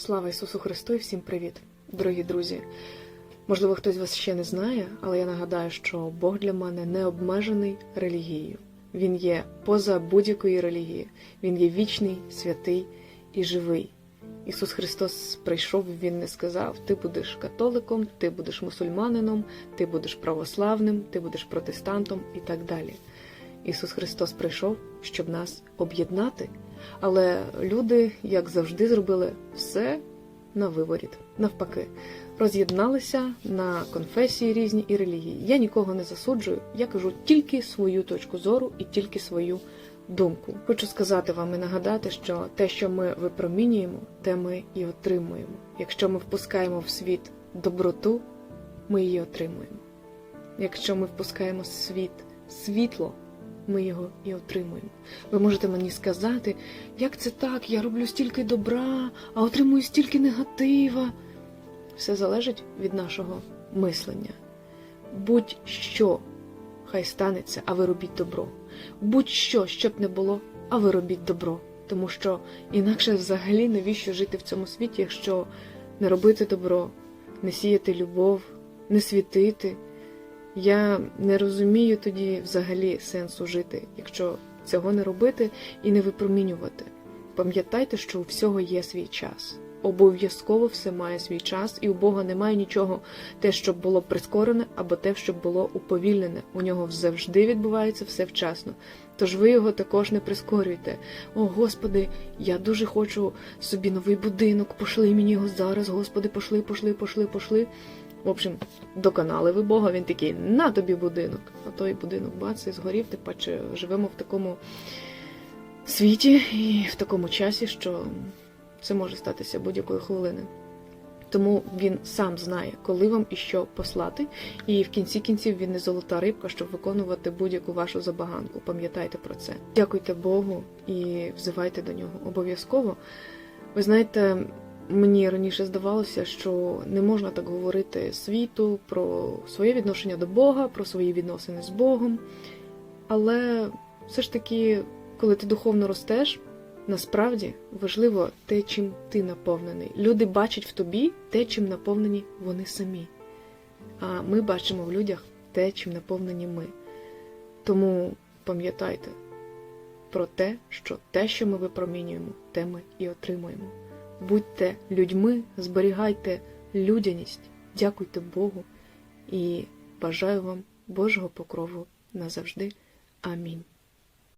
Слава Ісусу Христу і всім привіт, дорогі друзі. Можливо, хтось вас ще не знає, але я нагадаю, що Бог для мене не обмежений релігією. Він є поза будь-якої релігії. Він є вічний, святий і живий. Ісус Христос прийшов, Він не сказав: ти будеш католиком, ти будеш мусульманином, ти будеш православним, ти будеш протестантом і так далі. Ісус Христос прийшов, щоб нас об'єднати. Але люди, як завжди, зробили все на виворіт, навпаки, роз'єдналися на конфесії різні і релігії. Я нікого не засуджую, я кажу тільки свою точку зору і тільки свою думку. Хочу сказати вам і нагадати, що те, що ми випромінюємо, те ми і отримуємо. Якщо ми впускаємо в світ доброту, ми її отримуємо. Якщо ми впускаємо світ світло, ми його і отримуємо. Ви можете мені сказати, як це так, я роблю стільки добра, а отримую стільки негатива. Все залежить від нашого мислення. Будь-що хай станеться, а ви робіть добро. Будь-що, щоб не було, а ви робіть добро. Тому що інакше взагалі навіщо жити в цьому світі, якщо не робити добро, не сіяти любов, не світити. Я не розумію тоді взагалі сенсу жити, якщо цього не робити і не випромінювати. Пам'ятайте, що у всього є свій час. Обов'язково все має свій час, і у Бога немає нічого, те, щоб було прискорене, або те, щоб було уповільнене. У нього завжди відбувається все вчасно. Тож ви його також не прискорюйте. О, Господи, я дуже хочу собі новий будинок, пошли мені його зараз, Господи, пошли, пошли, пошли, пошли. В общем, доконали ви Бога, він такий, на тобі будинок. А той будинок бац, і згорів, ти паче живемо в такому світі і в такому часі, що це може статися будь-якої хвилини. Тому він сам знає, коли вам і що послати, і в кінці кінців він не золота рибка, щоб виконувати будь-яку вашу забаганку. Пам'ятайте про це. Дякуйте Богу і взивайте до нього обов'язково. Ви знаєте, Мені раніше здавалося, що не можна так говорити світу про своє відношення до Бога, про свої відносини з Богом. Але все ж таки, коли ти духовно ростеш, насправді важливо те, чим ти наповнений. Люди бачать в тобі те, чим наповнені вони самі. А ми бачимо в людях те, чим наповнені ми. Тому пам'ятайте про те, що те, що ми випромінюємо, те ми і отримуємо. Будьте людьми, зберігайте людяність, дякуйте Богу і бажаю вам Божого покрову назавжди. Амінь.